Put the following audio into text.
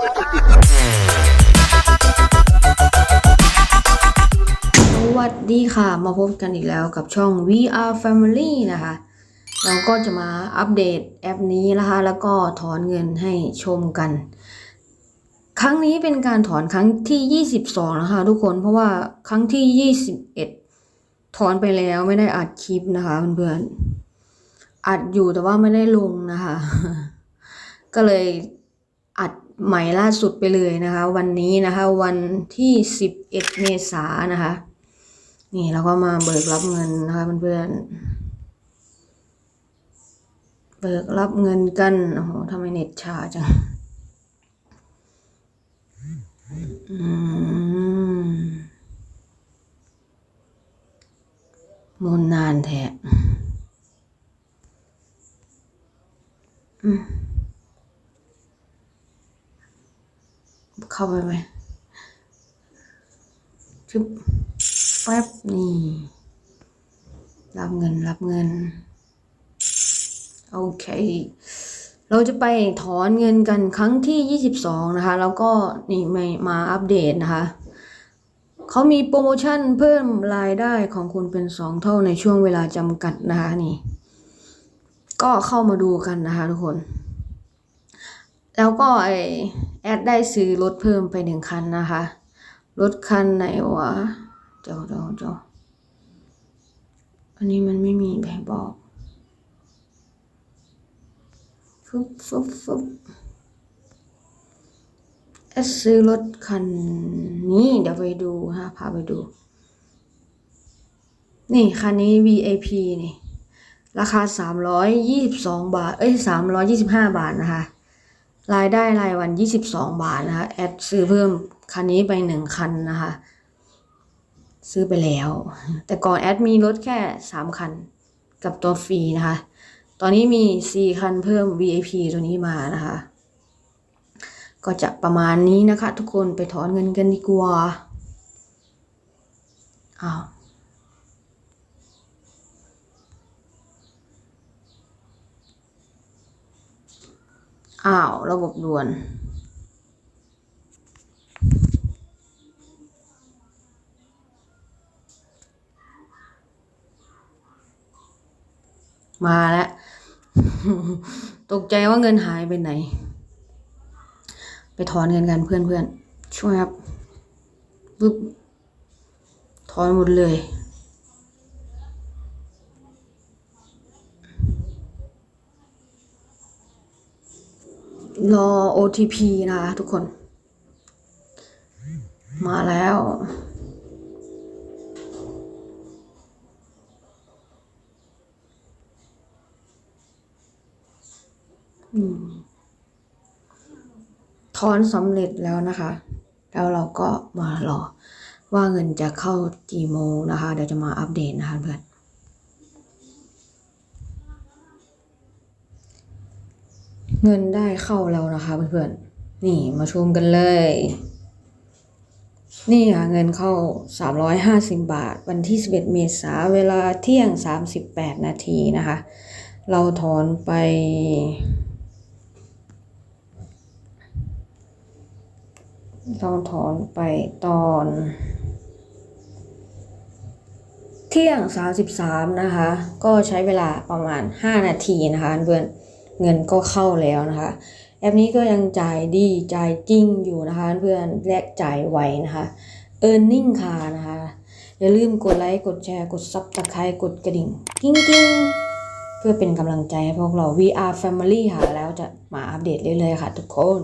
สวัสดีค่ะ มาพบกันอีกแล้วกับช่อง VR Family นะคะ เราก็จะมาอัปเดตแอปนี้นะคะ แล้วก็ถอนเงินให้ชมกัน ครั้งนี้เป็นการถอนครั้งที่ 22 นะคะทุกคน เพราะว่าครั้งที่ 21 ถอนไปแล้วไม่ได้อัดคลิปนะคะเพื่อนๆอัดอยู่แต่ว่าไม่ได้ลงนะคะ ก็เลย อัดใหม่ล่าสุดไปเลยนะคะ วันนี้นะคะวันที่ 11 เมษายนนะคะ นี่เราก็มาเบิกรับเงินนะคะเพื่อนๆเบิกรับเงินกันโอ้โหทำไมเน็ตช้าจังมมนนานแท้อืม เข้าไปไหมชึบแป๊บนี่ รับเงินรับเงิน โอเค เราจะไปถอนเงินกันครั้งที่ 22 นะคะ แล้วก็นี่มามาอัปเดตนะคะเขามีโปรโมชั่นเพิ่มรายได้ของคุณเป็น 2 เท่าในช่วงเวลาจำกัดนะคะนี่ ก็เข้ามาดูกันนะคะทุกคน แล้วก็ไอแอดได้ซื้อรถเพิ่มไปหนึ่งคันนะคะ รถคันไหนวะเจ้าเจ้าเจ้าอันนี้มันไม่มีแบบบอกฟึบฟึบฟึบแอดซื้อรถคันนี้เดี๋ยวไปดูฮะพาไปดู นี่คันนี้ VIP นี่ ราคา322บสองบาท เอ้ย325บาทนะคะ รายได้รายวัน 22 บาทนะคะ แอดซื้อเพิ่มคันนี้ไปหนึ่งคันนะคะ ซื้อไปแล้ว แต่ก่อนแอดมีรถแค่ 3 คันกับตัวฟรีนะคะ ตอนนี้มี 4 คันเพิ่ม VIP ตัวนี้มานะคะ ก็จะประมาณนี้นะคะ ทุกคนไปถอนเงินกันดีกว่าอ้าว อ้าว ระบบด่วน มาแล้ว ตกใจว่าเงินหายไปไหน ไปถอนเงินกันเพื่อนๆช่วยครับปึ๊บถอนหมดเลย รอ OTP นะคะทุกคน มาแล้ว ถอนสำเร็จแล้วนะคะ แล้วเราก็มารอว่าเงินจะเข้ากี่โมงนะคะ เดี๋ยวจะมาอัปเดตนะคะเพื่อน เงินได้เข้าแล้วนะคะเพื่อนๆ นี่มาชมกันเลย นี่ค่ะเงินเข้า 350 บาท วันที่ 11 เมษาเวลาเที่ยง 38 นาทีนะคะ เราถอนไป เราถอนไปตอนเที่ยง 33 นะคะ ก็ใช้เวลาประมาณ 5 นาทีนะคะเพื่อน เงินก็เข้าแล้วนะคะ แอปนี้ก็ยังจ่ายดีจ่ายจริงอยู่นะคะ เพื่อนและจ่ายไวนะคะ e a r n i n g ค่ะนะคะ อย่าลืมกดไลค์กดแชร์กดซับสไครต์กดกระดิ่งกิ้งกิ้งเพื่อเป็นกำลังใจให้พวกเรา VR Family ค่ะ แล้วจะมาอัปเดตเรื่อยๆค่ะทุกคน